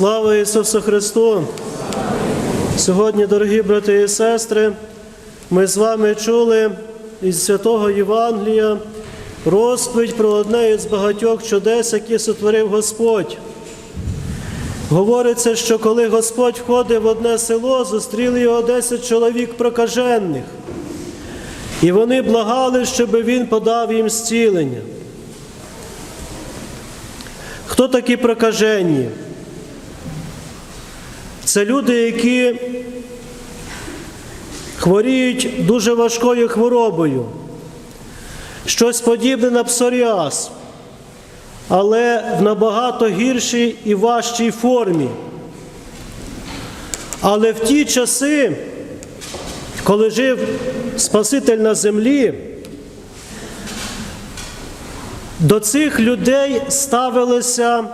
Слава Ісусу Христу! Сьогодні, дорогі брати і сестри, ми з вами чули із святого Євангелія розповідь про одне із багатьох чудес, які сотворив Господь. Говориться, що коли Господь входив в одне село, зустріли його 10 чоловік прокажених, і вони благали, щоб він подав їм зцілення. Хто такі прокажені? Це люди, які хворіють дуже важкою хворобою, щось подібне на псоріаз, але в набагато гіршій і важчій формі. Але в ті часи, коли жив Спаситель на землі, до цих людей ставилося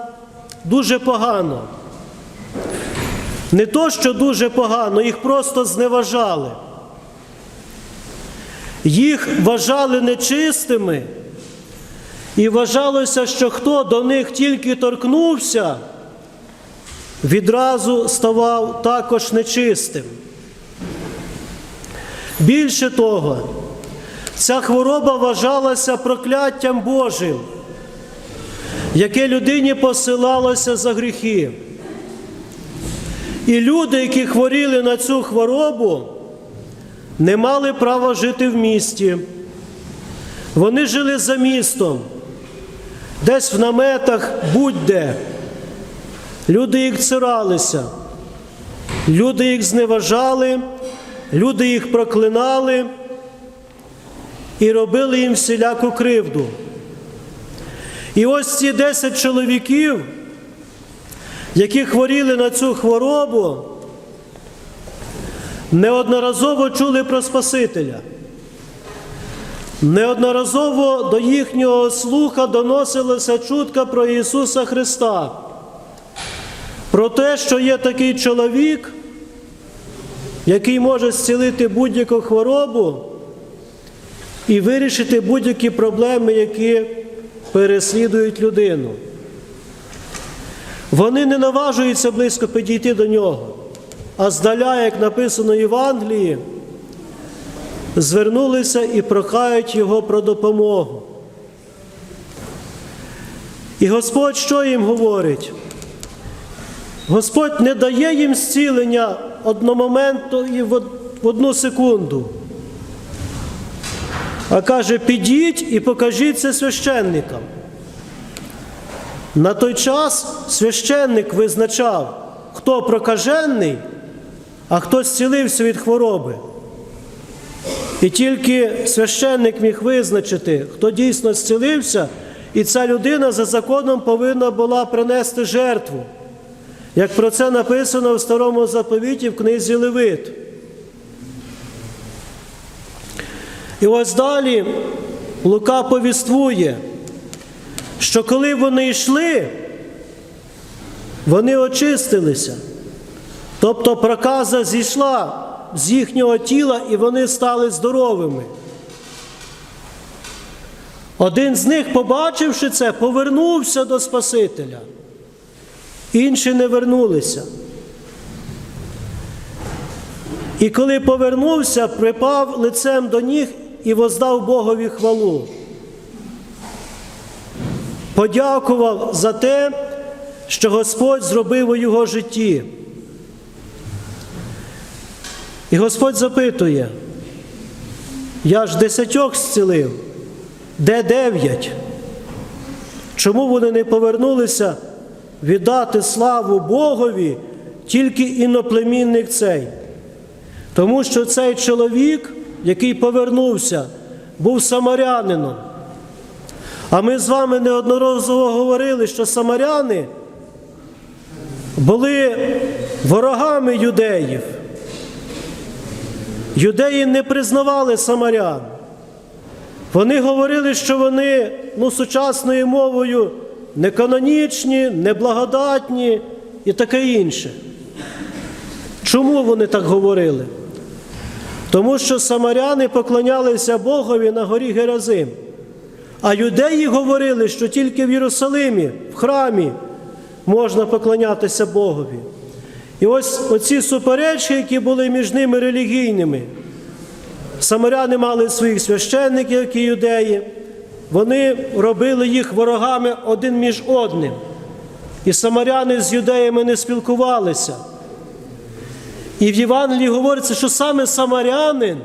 дуже погано. Не то, що дуже погано, їх просто зневажали. Їх вважали нечистими, і вважалося, що хто до них тільки торкнувся, відразу ставав також нечистим. Більше того, ця хвороба вважалася прокляттям Божим, яке людині посилалося за гріхи. І люди, які хворіли на цю хворобу, не мали права жити в місті. Вони жили за містом, десь в наметах будь-де. Люди їх циралися, люди їх зневажали, люди їх проклинали і робили їм всіляку кривду. І ось ці 10 чоловіків які хворіли на цю хворобу, неодноразово чули про Спасителя. Неодноразово до їхнього слуха доносилася чутка про Ісуса Христа, про те, що є такий чоловік, який може зцілити будь-яку хворобу і вирішити будь-які проблеми, які переслідують людину. Вони не наважуються близько підійти до нього, а здаля, як написано в Євангелії, звернулися і прохають Його про допомогу. І Господь що їм говорить? Господь не дає їм зцілення одномоментно і в одну секунду, а каже, підіть і покажіть це священникам. На той час священник визначав, хто прокажений, а хто зцілився від хвороби. І тільки священник міг визначити, хто дійсно зцілився, і ця людина за законом повинна була принести жертву. Як про це написано в старому заповіті в книзі Левит. І ось далі Лука повіствує що коли вони йшли, вони очистилися. Тобто проказа зійшла з їхнього тіла і вони стали здоровими. Один з них, побачивши це, повернувся до Спасителя. Інші не вернулися. І коли повернувся, припав лицем до ніг і воздав Богові хвалу подякував за те, що Господь зробив у його житті. І Господь запитує, я ж десятьох зцілив, де дев'ять? Чому вони не повернулися віддати славу Богові, тільки іноплемінник цей? Тому що цей чоловік, який повернувся, був самарянином. А ми з вами неодноразово говорили, що самаряни були ворогами юдеїв. Юдеї не признавали самарян. Вони говорили, що вони ну, сучасною мовою неканонічні, неблагодатні і таке інше. Чому вони так говорили? Тому що самаряни поклонялися Богові на горі Геразим. А юдеї говорили, що тільки в Єрусалимі, в храмі можна поклонятися Богові. І ось оці суперечки, які були між ними релігійними. Самаряни мали своїх священників, як і юдеї, вони робили їх ворогами один між одним. І самаряни з юдеями не спілкувалися. І в Євангелії говориться, що саме самарянин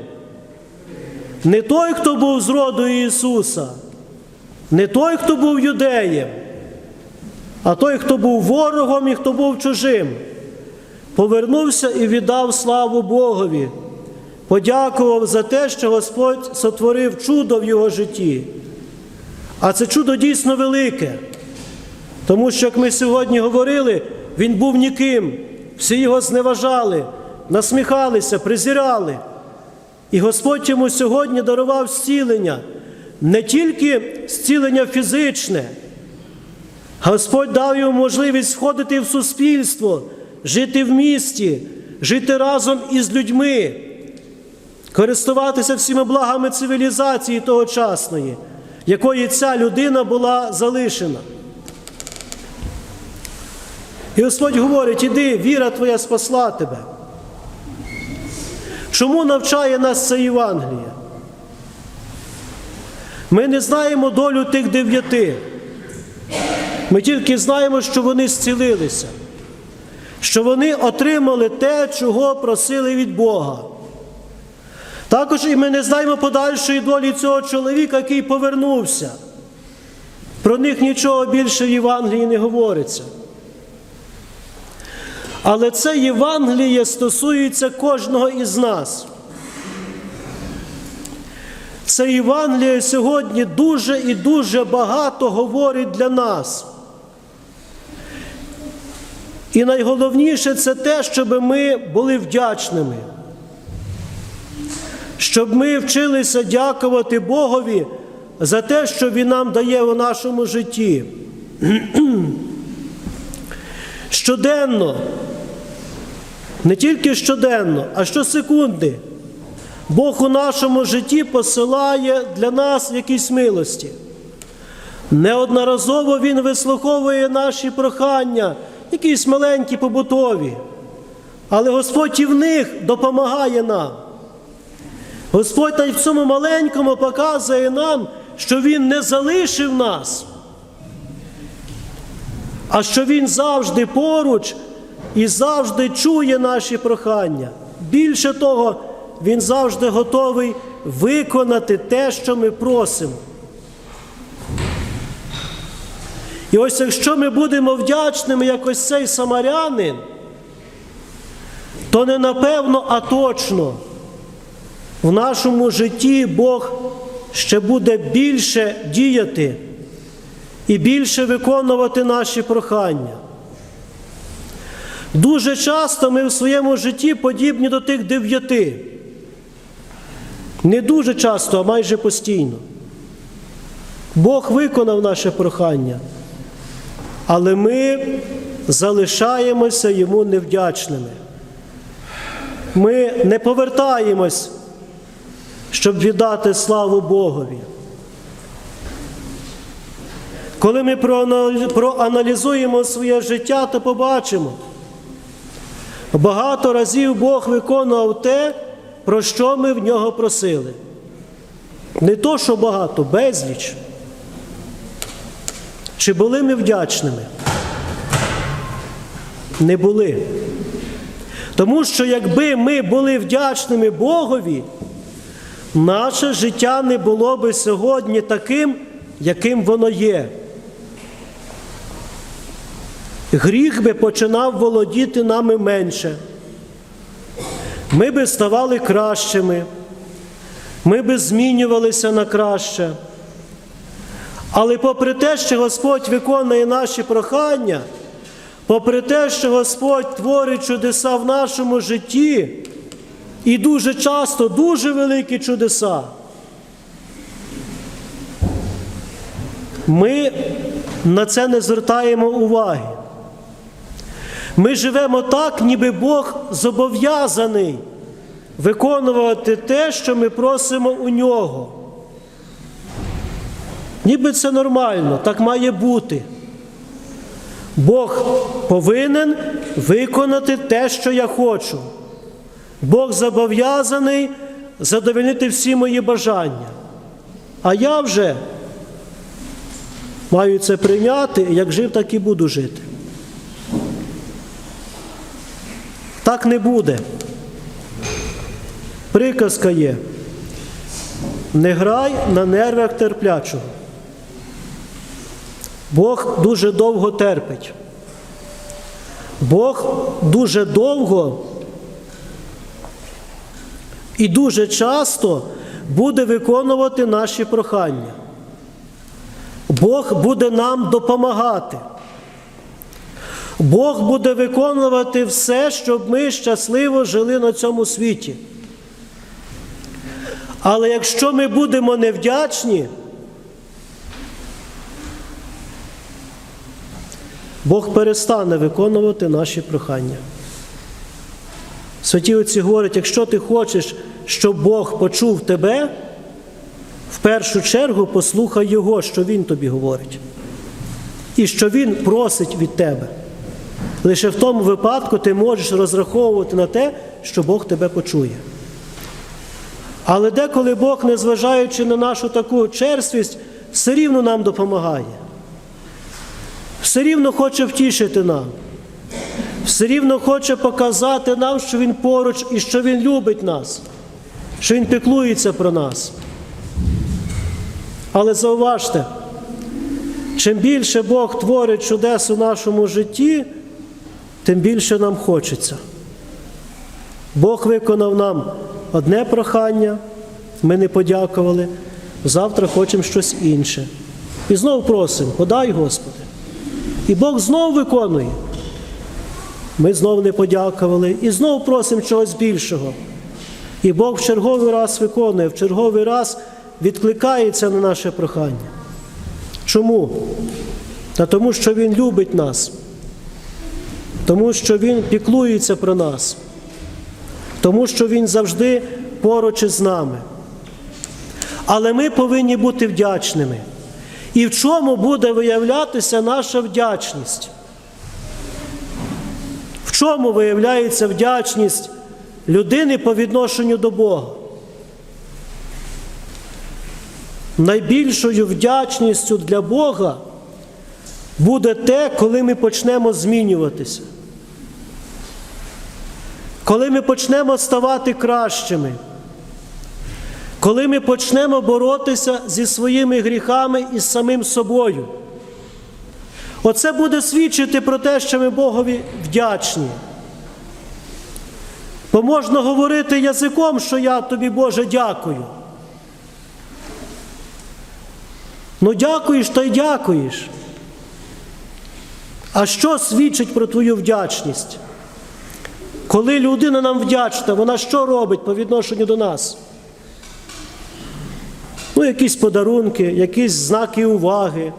не той, хто був з роду Ісуса, не той, хто був юдеєм, а той, хто був ворогом і хто був чужим, повернувся і віддав славу Богові, подякував за те, що Господь сотворив чудо в його житті. А це чудо дійсно велике. Тому що, як ми сьогодні говорили, він був ніким, всі його зневажали, насміхалися, презирали. І Господь йому сьогодні дарував зцілення, не тільки зцілення фізичне, Господь дав йому можливість входити в суспільство, жити в місті, жити разом із людьми, користуватися всіма благами цивілізації тогочасної, якої ця людина була залишена. І Господь говорить: іди, віра твоя спасла тебе. Чому навчає нас це Євангеліє? Ми не знаємо долю тих дев'яти. Ми тільки знаємо, що вони зцілилися, що вони отримали те, чого просили від Бога. Також і ми не знаємо подальшої долі цього чоловіка, який повернувся. Про них нічого більше в Євангелії не говориться. Але це Євангеліє стосується кожного із нас. Це Євангеліє сьогодні дуже і дуже багато говорить для нас. І найголовніше це те, щоб ми були вдячними, щоб ми вчилися дякувати Богові за те, що Він нам дає у нашому житті. Щоденно, не тільки щоденно, а щосекунди, Бог у нашому житті посилає для нас якісь милості. Неодноразово Він вислуховує наші прохання, якісь маленькі побутові. Але Господь і в них допомагає нам. Господь навіть в цьому маленькому показує нам, що Він не залишив нас, а що Він завжди поруч і завжди чує наші прохання. Більше того, Він завжди готовий виконати те, що ми просимо. І ось якщо ми будемо вдячними, як ось цей самарянин, то не напевно, а точно в нашому житті Бог ще буде більше діяти і більше виконувати наші прохання. Дуже часто ми в своєму житті подібні до тих дев'яти. Не дуже часто, а майже постійно. Бог виконав наше прохання, але ми залишаємося йому невдячними. Ми не повертаємось, щоб віддати славу Богові. Коли ми проаналізуємо своє життя, то побачимо, багато разів Бог виконував те, про що ми в нього просили. Не то, що багато, безліч. Чи були ми вдячними? Не були. Тому що якби ми були вдячними Богові, наше життя не було би сьогодні таким, яким воно є. Гріх би починав володіти нами менше. Ми би ставали кращими, ми би змінювалися на краще. Але попри те, що Господь виконує наші прохання, попри те, що Господь творить чудеса в нашому житті, і дуже часто дуже великі чудеса, ми на це не звертаємо уваги. Ми живемо так, ніби Бог зобов'язаний виконувати те, що ми просимо у нього. Ніби це нормально, так має бути. Бог повинен виконати те, що я хочу. Бог зобов'язаний задовольнити всі мої бажання. А я вже маю це прийняти, як жив, так і буду жити. Так не буде. Приказка є. Не грай на нервах терплячого. Бог дуже довго терпить. Бог дуже довго і дуже часто буде виконувати наші прохання. Бог буде нам допомагати. Бог буде виконувати все, щоб ми щасливо жили на цьому світі. Але якщо ми будемо невдячні, Бог перестане виконувати наші прохання. Святі отці говорять, якщо ти хочеш, щоб Бог почув тебе, в першу чергу послухай Його, що Він тобі говорить, і що Він просить від тебе. Лише в тому випадку ти можеш розраховувати на те, що Бог тебе почує. Але деколи Бог, незважаючи на нашу таку черствість, все рівно нам допомагає. Все рівно хоче втішити нам. Все рівно хоче показати нам, що Він поруч і що Він любить нас, що Він піклується про нас. Але зауважте, чим більше Бог творить чудес у нашому житті, тим більше нам хочеться. Бог виконав нам одне прохання, ми не подякували, завтра хочемо щось інше. І знову просимо, подай, Господи. І Бог знову виконує. Ми знову не подякували і знову просимо чогось більшого. І Бог в черговий раз виконує, в черговий раз відкликається на наше прохання. Чому? Та тому, що Він любить нас, тому що Він піклується про нас, тому що Він завжди поруч із нами. Але ми повинні бути вдячними. І в чому буде виявлятися наша вдячність? В чому виявляється вдячність людини по відношенню до Бога? Найбільшою вдячністю для Бога буде те, коли ми почнемо змінюватися. Коли ми почнемо ставати кращими. Коли ми почнемо боротися зі своїми гріхами і з самим собою, оце буде свідчити про те, що ми Богові вдячні. Бо можна говорити язиком, що я тобі, Боже, дякую. Ну, дякуєш та й дякуєш. А що свідчить про твою вдячність? Коли людина нам вдячна, вона що робить по відношенню до нас? Ну, якісь подарунки, якісь знаки уваги.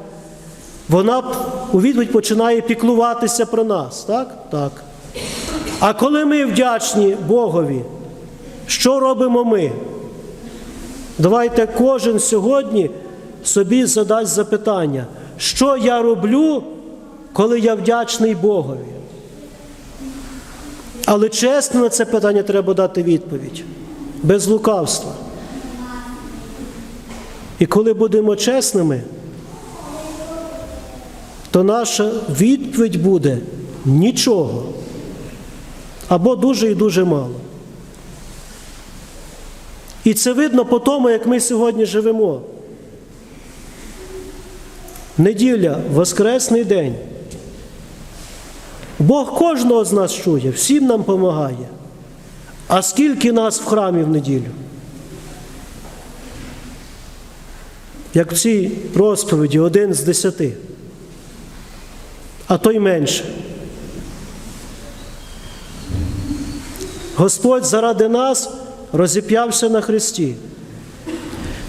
Вона у відповідь починає піклуватися про нас, так? Так. А коли ми вдячні Богові, що робимо ми? Давайте кожен сьогодні собі задасть запитання, що я роблю, коли я вдячний Богові? Але чесно на це питання треба дати відповідь, без лукавства. І коли будемо чесними, то наша відповідь буде нічого. Або дуже і дуже мало. І це видно по тому, як ми сьогодні живемо. Неділя, Воскресний день. Бог кожного з нас чує, всім нам допомагає. А скільки нас в храмі в неділю? Як в цій розповіді один з десяти, а то й менше. Господь заради нас розіп'явся на Христі.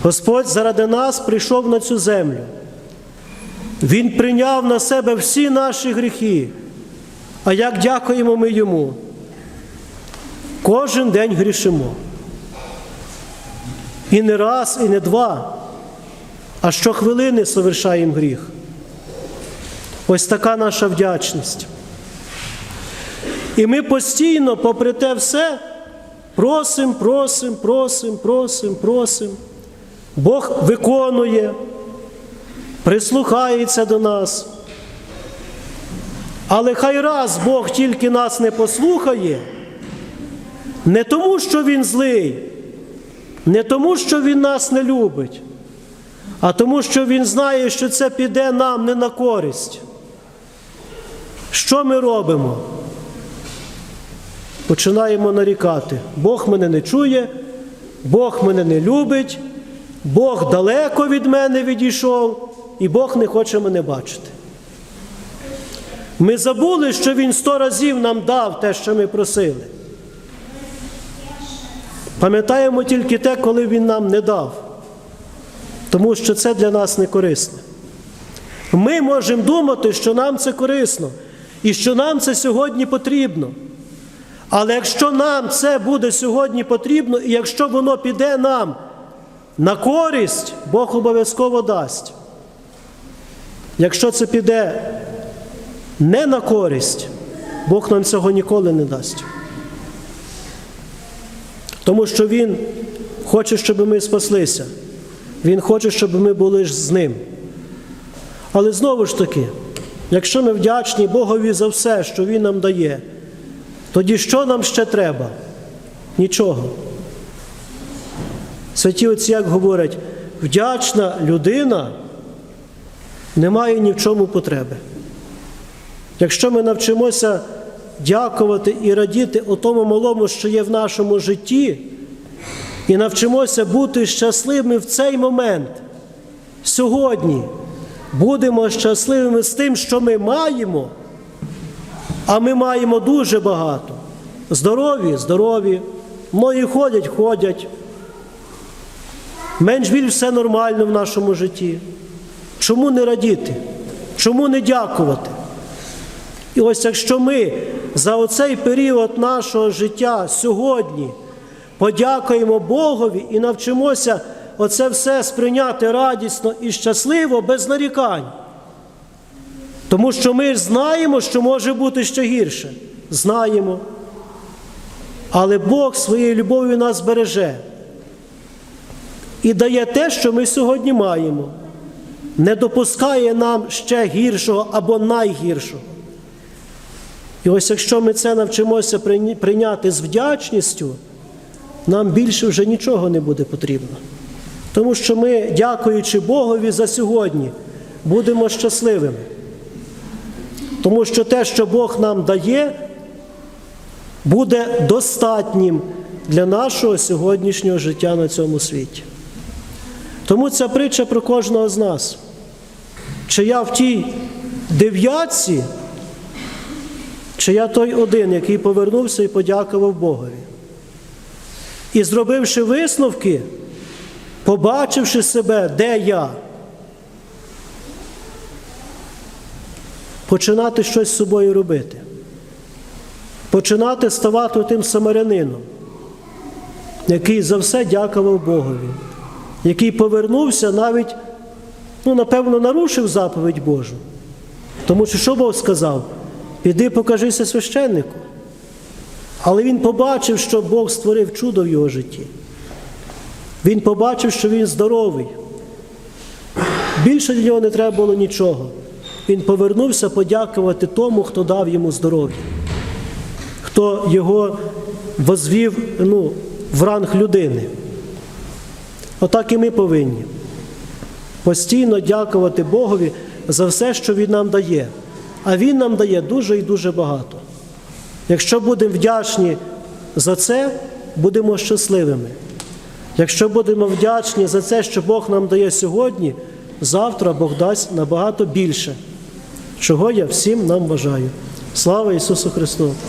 Господь заради нас прийшов на цю землю. Він прийняв на себе всі наші гріхи. А як дякуємо ми йому? Кожен день грішимо. І не раз, і не два, а щохвилини совершаємо гріх. Ось така наша вдячність. І ми постійно, попри те все, просимо, просимо, просимо, просимо, просимо. Бог виконує, прислухається до нас. Але хай раз Бог тільки нас не послухає, не тому, що Він злий, не тому, що Він нас не любить, а тому, що Він знає, що це піде нам не на користь. Що ми робимо? Починаємо нарікати. Бог мене не чує, Бог мене не любить, Бог далеко від мене відійшов, і Бог не хоче мене бачити. Ми забули, що Він сто разів нам дав те, що ми просили. Пам'ятаємо тільки те, коли Він нам не дав, тому що це для нас не корисне. Ми можемо думати, що нам це корисно і що нам це сьогодні потрібно. Але якщо нам це буде сьогодні потрібно, і якщо воно піде нам на користь, Бог обов'язково дасть. Якщо це піде не на користь, Бог нам цього ніколи не дасть. Тому що Він хоче, щоб ми спаслися. Він хоче, щоб ми були з ним. Але знову ж таки, якщо ми вдячні Богові за все, що Він нам дає, тоді що нам ще треба? Нічого. Святі отці як говорять, вдячна людина не має ні в чому потреби. Якщо ми навчимося дякувати і радіти о тому малому, що є в нашому житті, і навчимося бути щасливими в цей момент, сьогодні будемо щасливими з тим, що ми маємо, а ми маємо дуже багато. Здорові, здорові, многі ходять, ходять. Менш більш все нормально в нашому житті. Чому не радіти? Чому не дякувати? І ось якщо ми за оцей період нашого життя сьогодні подякуємо Богові і навчимося оце все сприйняти радісно і щасливо, без нарікань. Тому що ми знаємо, що може бути ще гірше. Знаємо. Але Бог своєю любов'ю нас береже і дає те, що ми сьогодні маємо. Не допускає нам ще гіршого або найгіршого. І ось якщо ми це навчимося прийняти з вдячністю, нам більше вже нічого не буде потрібно. Тому що ми, дякуючи Богові за сьогодні, будемо щасливими. Тому що те, що Бог нам дає, буде достатнім для нашого сьогоднішнього життя на цьому світі. Тому ця притча про кожного з нас. Чи я в тій дев'ятці, чи я той один, який повернувся і подякував Богові. І зробивши висновки, побачивши себе, де я, починати щось з собою робити, починати ставати тим самарянином, який за все дякував Богові, який повернувся навіть, ну, напевно, нарушив заповідь Божу. Тому що що Бог сказав? Піди покажися священнику. Але він побачив, що Бог створив чудо в його житті. Він побачив, що він здоровий. Більше для нього не треба було нічого. Він повернувся подякувати тому, хто дав йому здоров'я, хто його возвів ну, в ранг людини. Отак і ми повинні постійно дякувати Богові за все, що Він нам дає. А Він нам дає дуже і дуже багато. Якщо будемо вдячні за це, будемо щасливими. Якщо будемо вдячні за це, що Бог нам дає сьогодні, завтра Бог дасть набагато більше, чого я всім нам бажаю. Слава Ісусу Христу!